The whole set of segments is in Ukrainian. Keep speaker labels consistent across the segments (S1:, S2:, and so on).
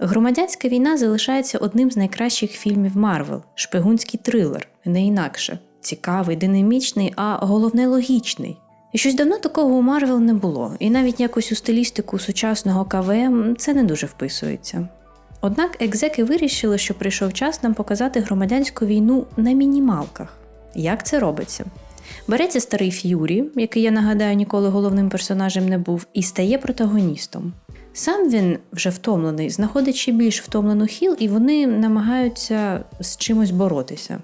S1: Громадянська війна залишається одним з найкращих фільмів Марвел, шпигунський трилер, не інакше. Цікавий, динамічний, а головне логічний. І щось давно такого у Марвел не було, і навіть якось у стилістику сучасного КВМ це не дуже вписується. Однак екзеки вирішили, що прийшов час нам показати громадянську війну на мінімалках. Як це робиться? Береться старий Ф'юрі, який, я нагадаю, ніколи головним персонажем не був, і стає протагоністом. Сам він вже втомлений, знаходить ще більш втомлену хіл, і вони намагаються з чимось боротися.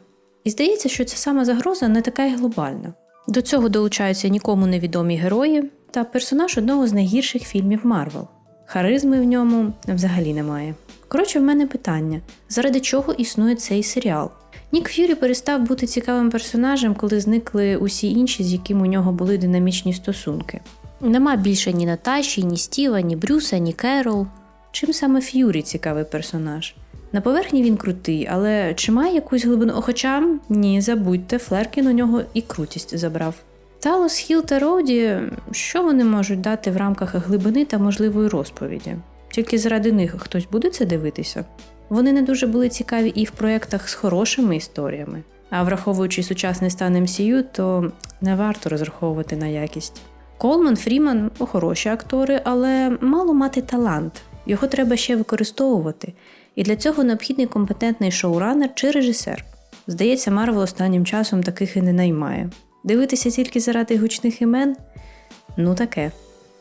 S1: І здається, що ця сама загроза не така й глобальна. До цього долучаються нікому невідомі герої та персонаж одного з найгірших фільмів Марвел. Харизми в ньому взагалі немає. Коротше, в мене питання: заради чого існує цей серіал? Нік Ф'юрі перестав бути цікавим персонажем, коли зникли усі інші, з яким у нього були динамічні стосунки. Нема більше ні Наташі, ні Стіва, ні Брюса, ні Керол. Чим саме Ф'юрі цікавий персонаж? На поверхні він крутий, але чи має якусь глибину? Хоча ні, забудьте, Флеркін у нього і крутість забрав. Талос, Хіл та Роуді, що вони можуть дати в рамках глибини та можливої розповіді? Тільки заради них хтось буде це дивитися? Вони не дуже були цікаві і в проєктах з хорошими історіями. А враховуючи сучасний стан MCU, то не варто розраховувати на якість. Колман, Фріман хороші актори, але мало мати талант. Його треба ще використовувати. І для цього необхідний компетентний шоуранер чи режисер. Здається, Марвел останнім часом таких і не наймає. Дивитися тільки заради гучних імен? Ну таке.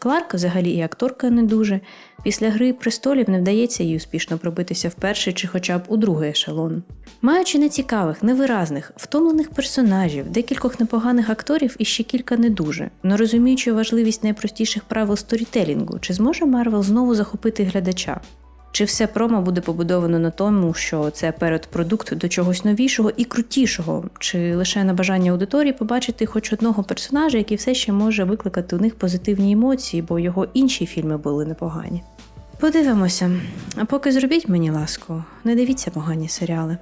S1: Кларк взагалі і акторка не дуже. Після гри престолів не вдається їй успішно пробитися в перший чи хоча б у другий ешелон. Маючи нецікавих, невиразних, втомлених персонажів, декількох непоганих акторів і ще кілька не дуже, не розуміючи важливість найпростіших правил сторітелінгу, чи зможе Марвел знову захопити глядача? Чи все промо буде побудовано на тому, що це передпродукт до чогось новішого і крутішого, чи лише на бажання аудиторії побачити хоч одного персонажа, який все ще може викликати у них позитивні емоції, бо його інші фільми були непогані? Подивимося. А поки зробіть мені ласку, не дивіться погані серіали.